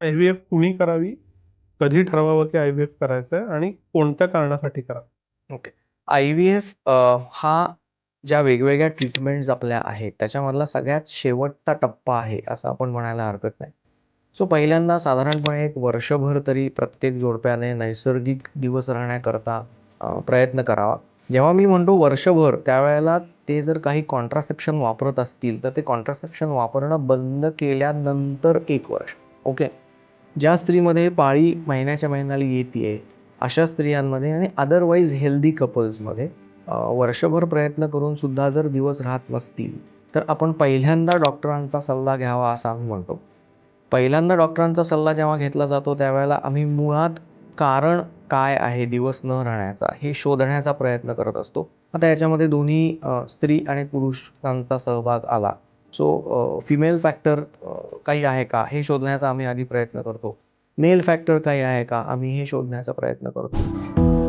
I V F कुणी करावी? कधी ठरवावं की आय व्ही एफ करायचं आहे आणि कोणत्या कारणासाठी करावं? आय व्ही एफ हा ज्या वेगवेगळ्या ट्रीटमेंट्स आपल्या आहेत त्याच्यामधला सगळ्यात शेवटचा टप्पा आहे असं आपण म्हणायला हरकत नाही. सो पहिल्यांदा साधारणपणे एक वर्षभर तरी प्रत्येक जोडप्याने नैसर्गिक दिवस राहण्याकरता प्रयत्न करावा. जेव्हा मी म्हणतो वर्षभर त्यावेळेला ते जर काही कॉन्ट्रासेप्शन वापरत असतील तर ते कॉन्ट्रासेप्शन वापरणं बंद केल्यानंतर एक वर्ष. ओके ज्या स्त्रीमध्ये पाळी महिन्याच्या महिन्याला येते आहे अशा स्त्रियांमध्ये आणि अदरवाईज हेल्दी कपल्समध्ये वर्षभर प्रयत्न करून सुद्धा जर दिवस राहत नसतील तर आपण पहिल्यांदा डॉक्टरांचा सल्ला घ्यावा असा आम्ही म्हणतो. पहिल्यांदा डॉक्टरांचा सल्ला जेव्हा घेतला जातो त्यावेळेला आम्ही मुळात कारण काय आहे दिवस न राहण्याचा हे शोधण्याचा प्रयत्न करत असतो. आता याच्यामध्ये दोन्ही स्त्री आणि पुरुषांचा सहभाग आला. सो फिमेल फॅक्टर काही आहे का? हे शोधण्याचा आम्ही आधी प्रयत्न करतो. मेल फॅक्टर काही आहे का? आम्ही हे शोधण्याचा प्रयत्न करतो.